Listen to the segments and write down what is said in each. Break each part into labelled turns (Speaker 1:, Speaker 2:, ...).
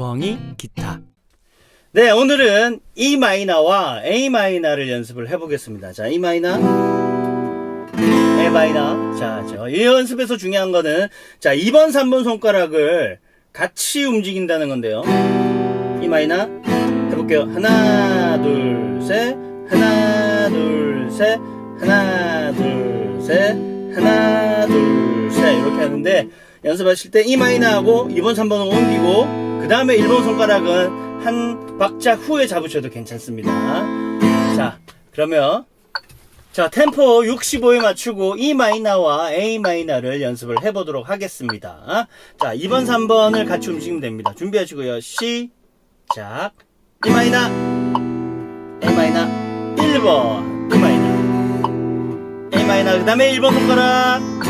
Speaker 1: 부엉이 기타.
Speaker 2: 네, 오늘은 E 마이너와 A 마이너를 연습을 해보겠습니다. 자, E 마이너, A 마이너. 자, 저, 이 연습에서 중요한 거는, 자, 2번, 3번 손가락을 같이 움직인다는 건데요. E 마이너. 해볼게요. 하나, 둘, 셋. 하나, 둘, 셋. 하나, 둘, 셋. 하나, 둘, 셋. 이렇게 하는데, 연습하실 때 E 마이너하고 2번, 3번은 옮기고, 그 다음에 1번 손가락은 한 박자 후에 잡으셔도 괜찮습니다. 자, 그러면, 자, 템포 65에 맞추고 E 마이너와 A 마이너를 연습을 해 보도록 하겠습니다. 자, 2번, 3번을 같이 움직이면 됩니다. 준비하시고요. 시작. E 마이너, A 마이너, 1번, E 마이너, A 마이너, 그 다음에 1번 손가락.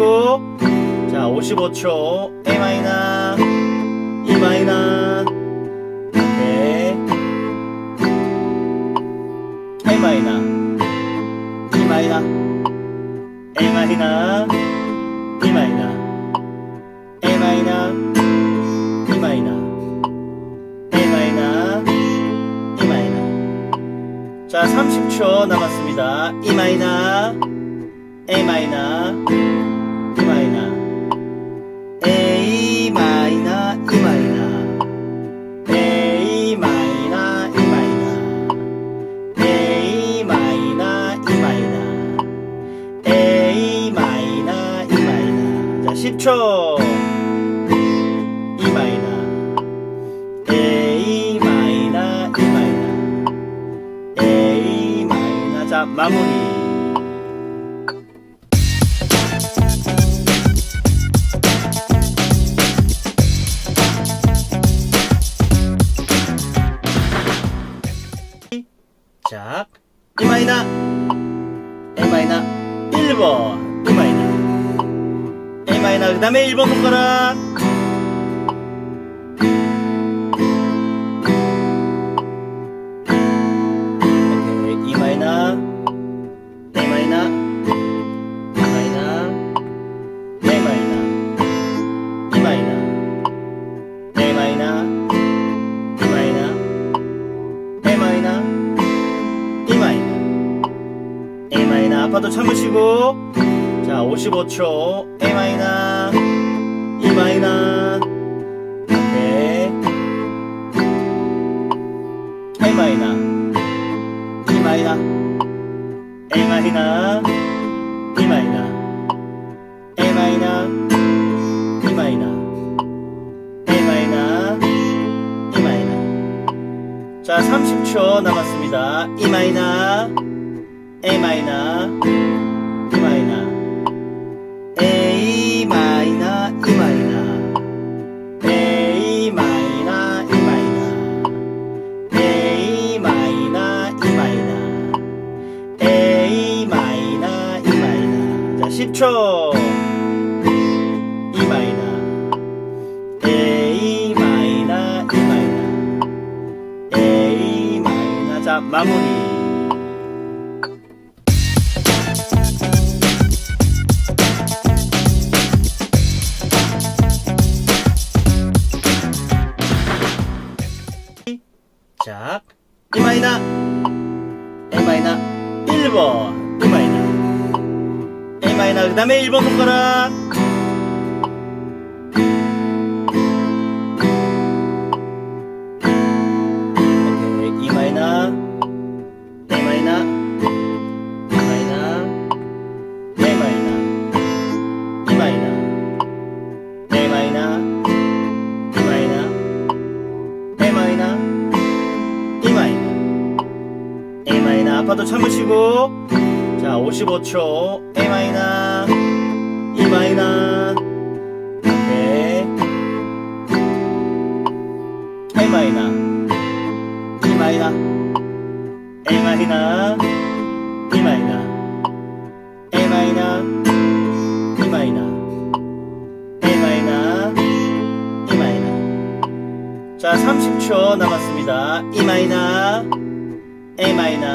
Speaker 2: 참으시고 자 55초. A 마이너, E 마이너, 오케이 A 마이너. E 마이너, A 마이너, E 마이너, A 마이너, E 마이너, A 마이너, E 마이너. 자, 30초 남았습니다. E 마이너, A 마이너, 10초 E 마이너. A 마이너 E 마이너. A 마이너. 자 마무리. 자, E 마이너, A 마이너, 1번, 마이너, 그 다음에 1번 손가락. 아파도 참으시고. 자 55초. A 마이너 E 마이너 오케이 A 마이너 E 마이너 A 마이너 E 마이너 A 마이너 E 마이너 A 마이너 E 마이너 자, 30초 남았습니다. E 마이너, A 마이너, 자 마무리. 자 E 마이너 A 마이너 1번. E 마이너 A 마이너 그 다음에 1번 손가락 아파도 참으시고. 자 55초. A 마이너, E 마이너, 오케이. A 마이너, E 마이너, A 마이너, E 마이너. A 마이너 E 마이너. A 마이너 E 마이너. 자 30초 남았습니다. E 마이너 A 마이너.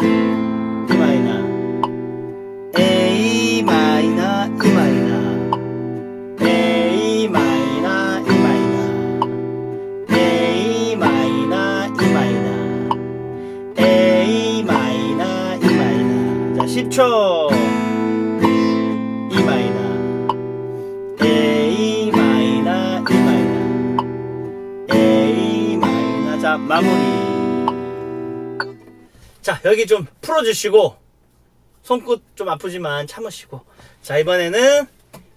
Speaker 2: E 마이너. A 마이너 E 마이너. A 마이너 E 마이너. A 마이너 E 마이너. A 마이너 E 마이너. 자 10초 자 여기 좀 풀어주시고 손끝 좀 아프지만 참으시고. 자 이번에는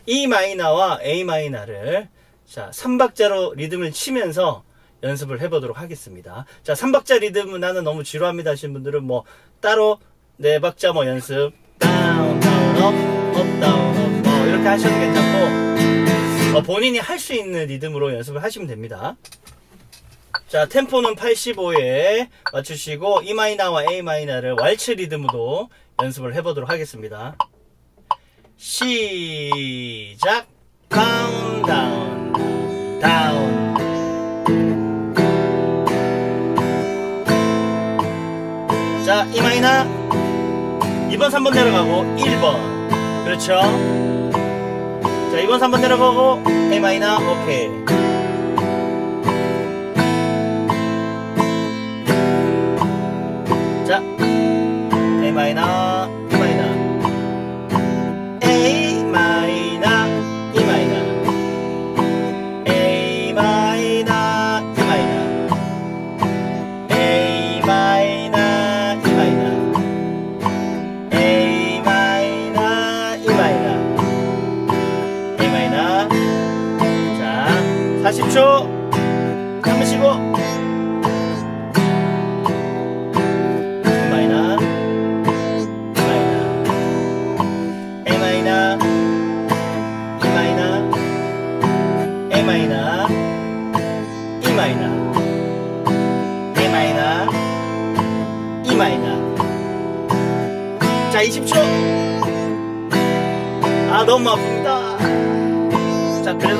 Speaker 2: E 마이너와 A 마이너를 자 3박자로 리듬을 치면서 연습을 해보도록 하겠습니다. 자 3박자 리듬은 나는 너무 지루합니다 하신 분들은 뭐 따로 4박자 뭐 연습 다운 다운 업, 업 다운 업 뭐 이렇게 하셔도 괜찮고 어, 본인이 할 수 있는 리듬으로 연습을 하시면 됩니다 자 템포는 85에 맞추시고 E 마이너와 A 마이너를 왈츠 리듬으로 연습을 해보도록 하겠습니다. 시작! 카운다운 다운. 자 E 마이너. 2번 3번 내려가고 1번. 그렇죠? 자 2번 3번 내려가고 A 마이너. 오케이 자 A 마이너 E 마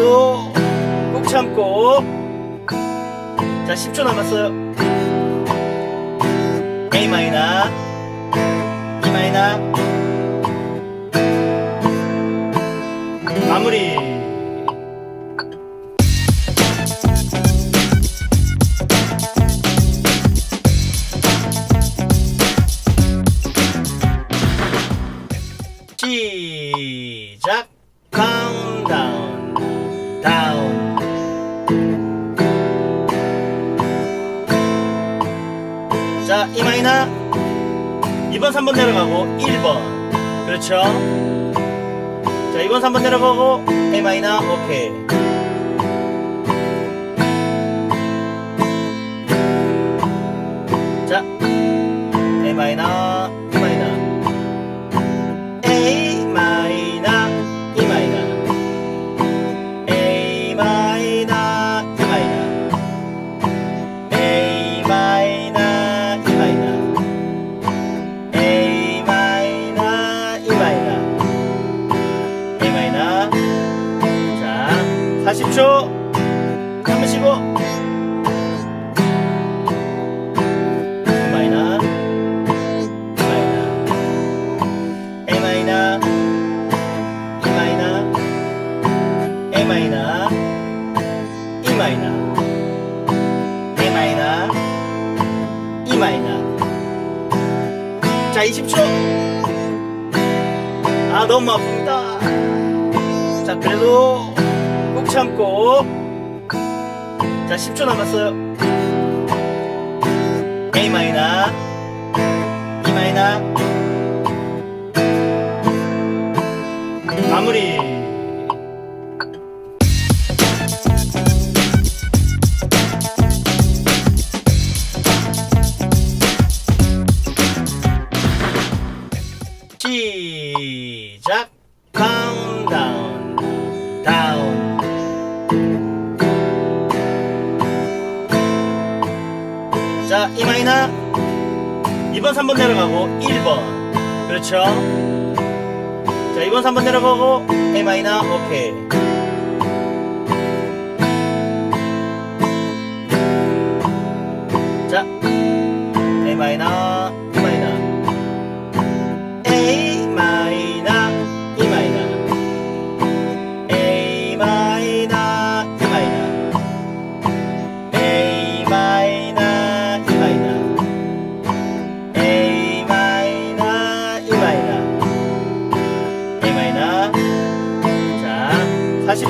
Speaker 2: 꾹 참고. 자 10초 남았어요. A 마이너 E 마이너. 마무리 3번 내려가고 1번. 그렇죠? 자 2번 3번 내려가고 A 마이너 오케이. 자 A 마이너 20초 아 너무 아픕니다. 자 그래도 꾹 참고. 자 10초 남았어요. A 마이너 E 마이너. 마무리 시작. 카운다운 다운 자 마이너. 2번 3번 내려가고 1번. 그렇죠. 자, 이번 3번 내려가고 A 마이너. 오케이.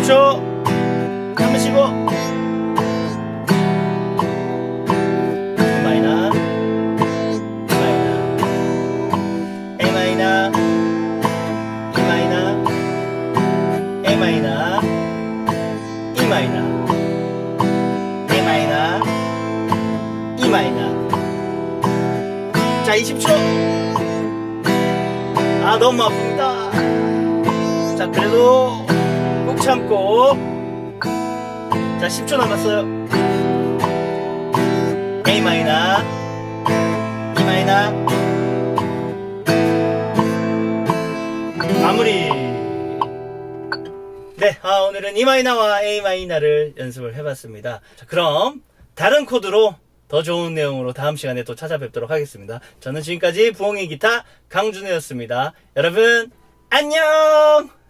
Speaker 2: 40초. 한번 쉬고. E 마이너. E 마이너. A 마이너. E 마이너. A 마이너. E 마이너. A 마이너. E 마이너. 자, 20초. 아, 너무 아픕니다. 자, 그래도 꾹 참고. 자, 10초 남았어요. A 마이너. E 마이너. 마무리. 네, 아, 오늘은 E 마이너와 A 마이너를 연습을 해봤습니다. 자, 그럼 다른 코드로 더 좋은 내용으로 다음 시간에 또 찾아뵙도록 하겠습니다. 저는 지금까지 부엉이 기타 강준호였습니다. 여러분, 안녕!